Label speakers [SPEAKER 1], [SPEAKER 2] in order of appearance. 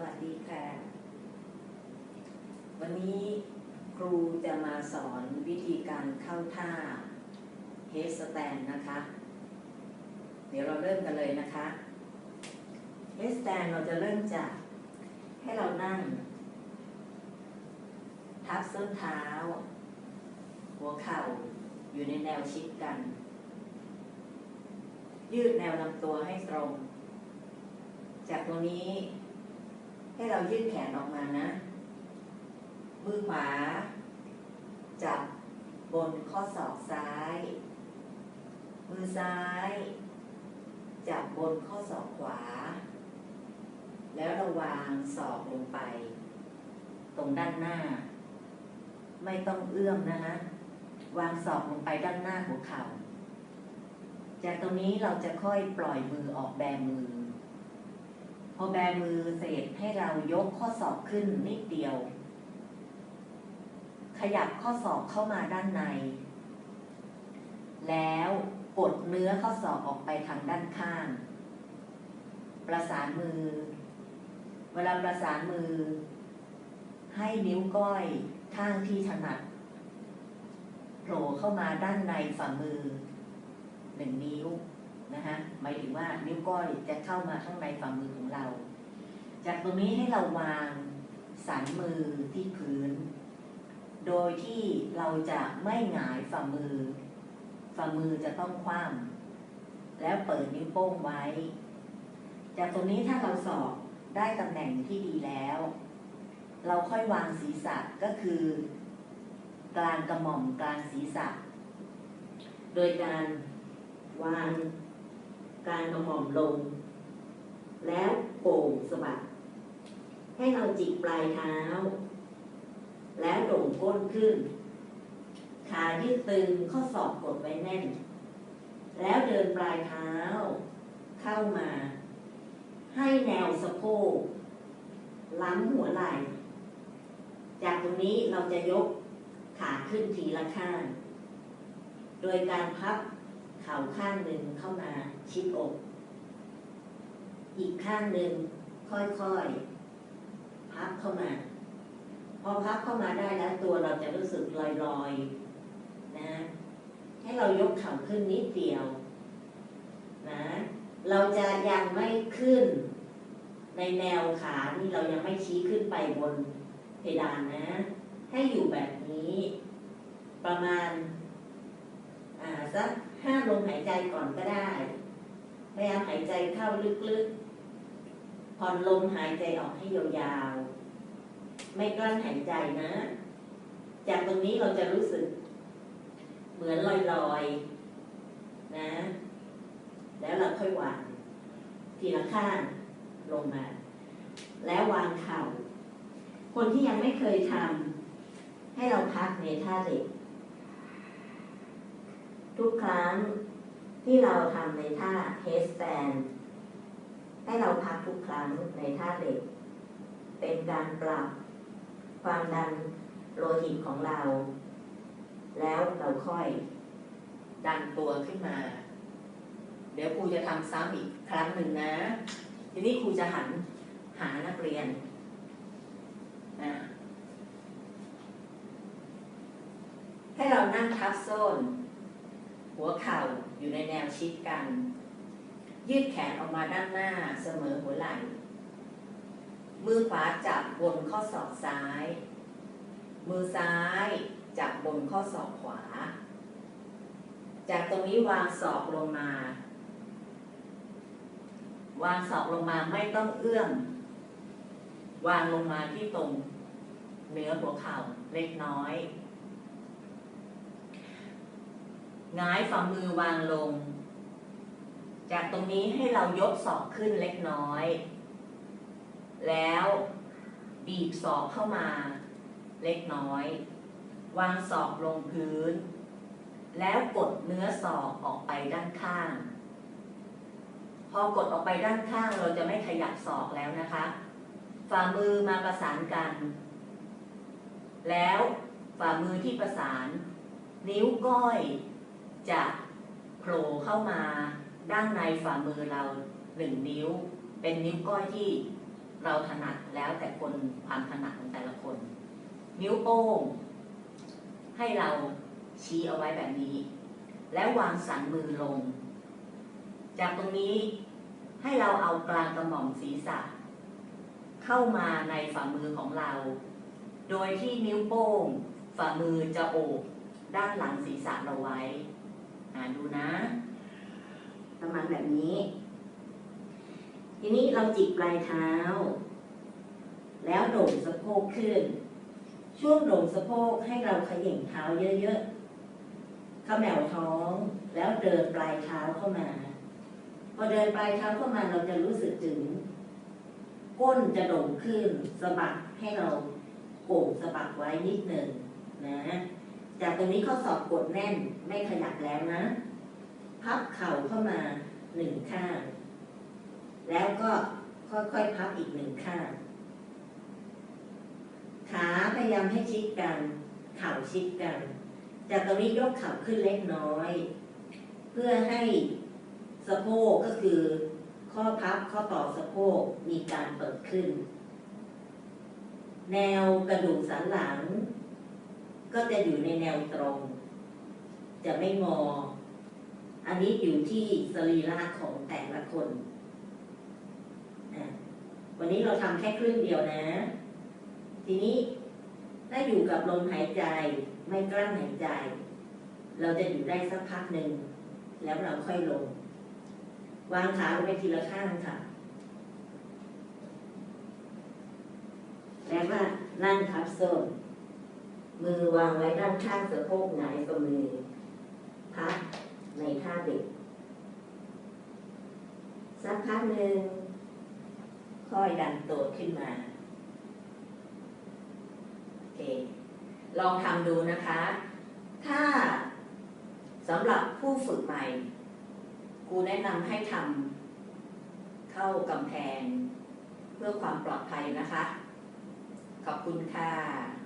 [SPEAKER 1] วัสดีค่ะ วันนี้ครูจะมาสอนวิธีการเข้าท่าเฮสแตนนะคะ เดี๋ยวเราเริ่มกันเลยนะคะเฮสแตนเราจะเริ่มจาก ให้เรานั่ง ทับส้นเท้า หัวเข่าอยู่ในแนวชิดกัน ยืดแนวลำตัวให้ตรง จากตรงนี้ ให้เรายืดแขนออกมานะ มือขวา จับบนข้อศอกซ้าย มือซ้าย จับบนข้อศอกขวา แล้วเราวางศอกลงไป ตรงด้านหน้า ไม่ต้องเอื้อมนะคะ วางศอกลงไปด้านหน้าหัวเข่า จากตรงนี้เราจะค่อยปล่อยมือออกแบมือ อแบมือเสร็จให้เรายกข้อศอกขึ้นนิดเดียว ขยับข้อศอกเข้ามาด้านใน แล้วกดเนื้อข้อศอกออกไปทางด้านข้าง ประสานมือ เวลาประสานมือ ให้นิ้วก้อยข้างที่ถนัดโผล่เข้ามาด้านในฝ่ามือหนึ่งนิ้ว นะคะหมายถึงว่านิ้วก้อยจะเข้ามาข้างในฝ่ามือของเรา จากตรงนี้ให้เราวางสันมือที่พื้น โดยที่เราจะไม่หงายฝ่ามือ ฝ่ามือจะต้องคว่ำแล้วเปิดนิ้วโป้งไว้ จากตรงนี้ถ้าเราสอบได้ตำแหน่งที่ดีแล้ว เราค่อยวางศีรษะก็คือ กลางกระหม่อมกลางศีรษะ โดยการวาง กางกระหม่อมลง แล้วโป่งสะบัดให้เราจิกปลายเท้า แล้วโด่งก้นขึ้น ขายืดตึงข้อศอกกดไว้แน่น แล้วเดินปลายเท้า เข้ามา ให้แนวสะโพกล้ำหัวไหล่ จากตรงนี้เราจะยกขาขึ้นทีละข้าง โดยการพับ เข่าข้างหนึ่งเข้ามาชิดอก อีกข้างหนึ่งค่อยๆ พับเข้ามา พอพับเข้ามาได้แล้วตัวเราจะรู้สึกลอยๆ นะ ให้เรายกเข่าขึ้นนิดเดียว นะ เราจะยังไม่ขึ้น ในแนวขานี่เรายังไม่ชี้ขึ้นไปบนเพดานนะ ให้อยู่แบบนี้ ประมาณ อ่าสัก ห้าลมหายใจก่อนก็ได้พยายามหายใจเข้าลึกๆ ผ่อนลมหายใจออกให้ยาวๆ ไม่กลั้นหายใจนะ จากตรงนี้เราจะรู้สึก เหมือนลอยๆ นะ แล้วเราค่อยวางทีละข้างลงมา แล้ววางเข่า คนที่ยังไม่เคยทำให้เราพักในท่าเหล็ก ทุกครั้งที่เราทำในท่า headstand ให้เราพักทุกครั้งในท่าเหล็ก เป็นการปรับความดันโลหิตของเรา แล้วเราค่อยดันตัวขึ้นมา เดี๋ยวครูจะทำซ้ำอีกครั้งหนึ่งนะ ทีนี้ครูจะหันหานักเรียนให้เรานั่งทับส้น หัวเข่าอยู่ในแนวชิดกัน ยืดแขนออกมาด้านหน้าเสมอหัวไหล่ มือขวาจับบนข้อศอกซ้าย มือซ้ายจับบนข้อศอกขวา จากตรงนี้วางศอกลงมา วางศอกลงมาไม่ต้องเอื้อม วางลงมาที่ตรงเหนือหัวเข่าเล็กน้อยห งายฝ่ามือวางลง จากตรงนี้ให้เรายกศอกขึ้นเล็กน้อย แล้วบีบศอกเข้ามาเล็กน้อย วางศอกลงพื้น แล้วกดเนื้อศอกออกไปด้านข้าง พอกดออกไปด้านข้างเราจะไม่ขยับศอกแล้วนะคะ ฝ่ามือมาประสานกัน แล้วฝ่ามือที่ประสาน นิ้วก้อย จะโผล่เข้ามาด้านในฝ่ามือเราหนึ่งนิ้ว เป็นนิ้วก้อยที่เราถนัดแล้วแต่คนความถนัดของแต่ละคน นิ้วโป้ง ให้เราชี้เอาไว้แบบนี้ แล้ววางสันมือลง จากตรงนี้ให้เราเอากลางกระหม่อมศีรษะ เข้ามาในฝ่ามือของเรา โดยที่นิ้วโป้ง ฝ่ามือจะโอบด้านหลังศีรษะเราไว้ อ่านดูนะประมาณแบบนี้ ทีนี้เราจิกปลายเท้า แล้วโด่งสะโพกขึ้น ช่วงโด่งสะโพกให้เราขย่งเท้าเยอะๆขมวท้อง แล้วเดินปลายเท้าเข้ามา พอเดินปลายเท้าเข้ามาเราจะรู้สึกถึง ก้นจะโด่งขึ้นสะบักให้เราโก่งสะบักไว้นิดหนึ่งนะ จากตรงนี้ข้อศอกกดแน่นไม่ขยับแล้วนะ พับเข่าเข้ามาหนึ่งข้าง แล้วก็ค่อยๆพับอีกหนึ่งข้าง ขาพยายามให้ชิดกัน เข่าชิดกัน จากตรงนี้ยกเข่าขึ้นเล็กน้อย เพื่อให้สะโพกก็คือ ข้อพับข้อต่อสะโพกมีการเปิดขึ้น แนวกระดูกสันหลัง ก็จะอยู่ในแนวตรง จะไม่งอ อันนี้อยู่ที่สรีระของแต่ละคนอะวันนี้เราทำแค่ครึ่งเดียวนะ ทีนี้ถ้าอยู่กับลมหายใจไม่กลั้นหายใจ เราจะอยู่ได้สักพักหนึ่ง แล้วเราค่อยลง วางขาลงไปทีละข้างค่ะแล้วก็นั่งทับส้น มือวางไว้ด้านข้างสะโพกหงายกับมือ พักในท่าเด็ก สักพักหนึ่งค่อยดันตัวขึ้นมาโอเคลองทำดูนะคะ ถ้าสำหรับผู้ฝึกใหม่ครูแนะนำให้ทำเข้ากำแพง เพื่อความปลอดภัยนะคะ ขอบคุณค่ะ